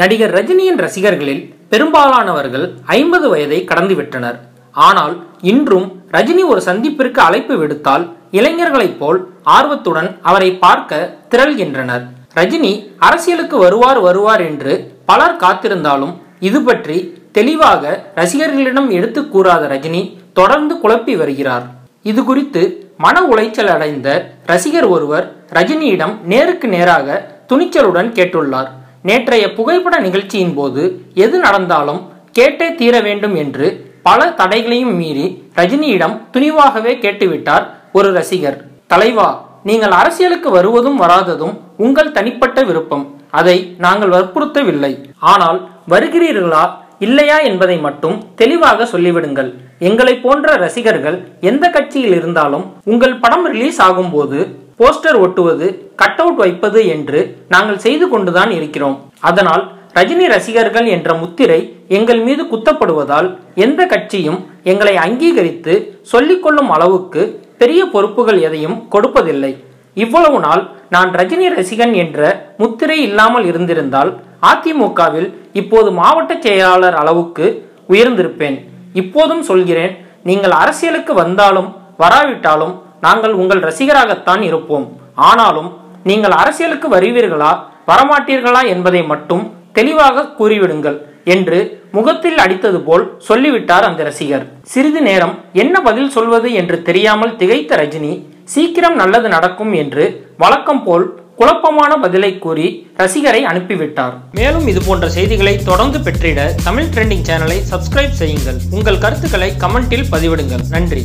நடிகர் ரஜினியின் ரசிகர்களில் பெரும்பாலானவர்கள் ஐம்பது வயதை கடந்துவிட்டனர். ஆனால் இன்றும் ரஜினி ஒரு சந்திப்பிற்கு அழைப்பு விடுத்தால் இளைஞர்களைப் போல் ஆர்வத்துடன் அவரை பார்க்க திரள்கின்றனர். ரஜினி அரசியலுக்கு வருவார் வருவார் என்று பலர் காத்திருந்தாலும் இது பற்றி தெளிவாக ரசிகர்களிடம் எடுத்து கூறாத ரஜினி தொடர்ந்து குழப்பி வருகிறார். இது குறித்து மன உளைச்சல் அடைந்த ரசிகர் ஒருவர் ரஜினியிடம் நேருக்கு நேராக துணிச்சலுடன் கேட்டுள்ளார். நேற்றைய புகைப்பட நிகழ்ச்சியின் போது எது நடந்தாலும் கேட்டே தீர வேண்டும் என்று பல தடைகளையும் மீறி ரஜினியிடம் துணிவாகவே கேட்டுவிட்டார் ஒரு ரசிகர். தலைவா நீங்கள் அரசியலுக்கு வருவதும் வராததும் உங்கள் தனிப்பட்ட விருப்பம். அதை நாங்கள் வற்புறுத்தவில்லை. ஆனால் வருகிறீர்களா இல்லையா என்பதை மட்டும் தெளிவாக சொல்லிவிடுங்கள். எங்களை போன்ற ரசிகர்கள் எந்த கட்சியில் இருந்தாலும் உங்கள் படம் ரிலீஸ் ஆகும்போது போஸ்டர் ஒட்டுவது கட் அவுட் வைப்பது என்று நாங்கள் செய்து கொண்டுதான் இருக்கிறோம். அதனால் ரஜினி ரசிகர்கள் என்ற முத்திரை எங்கள் மீது குத்தப்படுவதால் எந்த கட்சியும் எங்களை அங்கீகரித்து சொல்லிக்கொள்ளும் அளவுக்கு பெரிய பொறுப்புகள் எதையும் கொடுப்பதில்லை. இவ்வளவு நாள் நான் ரஜினி ரசிகன் என்ற முத்திரை இல்லாமல் இருந்திருந்தால் அதிமுகவில் இப்போது மாவட்ட செயலாளர் அளவுக்கு உயர்ந்திருப்பேன். இப்போதும் சொல்கிறேன் நீங்கள் அரசியலுக்கு வந்தாலும் வராவிட்டாலும் நாங்கள் உங்கள் ரசிகராகத்தான் இருப்போம். ஆனாலும் நீங்கள் அரசியலுக்கு வருவீர்களா? வரமாட்டீர்களா என்பதை மட்டும் தெளிவாக கூறிவிடுங்கள் என்று முகத்தில் அடித்தது போல் சொல்லிவிட்டார் அந்த ரசிகர். சிறிது நேரம் என்ன பதில் சொல்வது என்று தெரியாமல் திகைத்த ரஜினி சீக்கிரம் நல்லது நடக்கும் என்று வழக்கம் போல் குழப்பமான பதிலை கூறி ரசிகரை அனுப்பிவிட்டார். மேலும் இது போன்ற செய்திகளை தொடர்ந்து பெற்றிட தமிழ் ட்ரெண்டிங் சேனலை சப்ஸ்கிரைப் செய்யுங்கள். உங்கள் கருத்துக்களை கமெண்டில் பதிவிடுங்கள். நன்றி.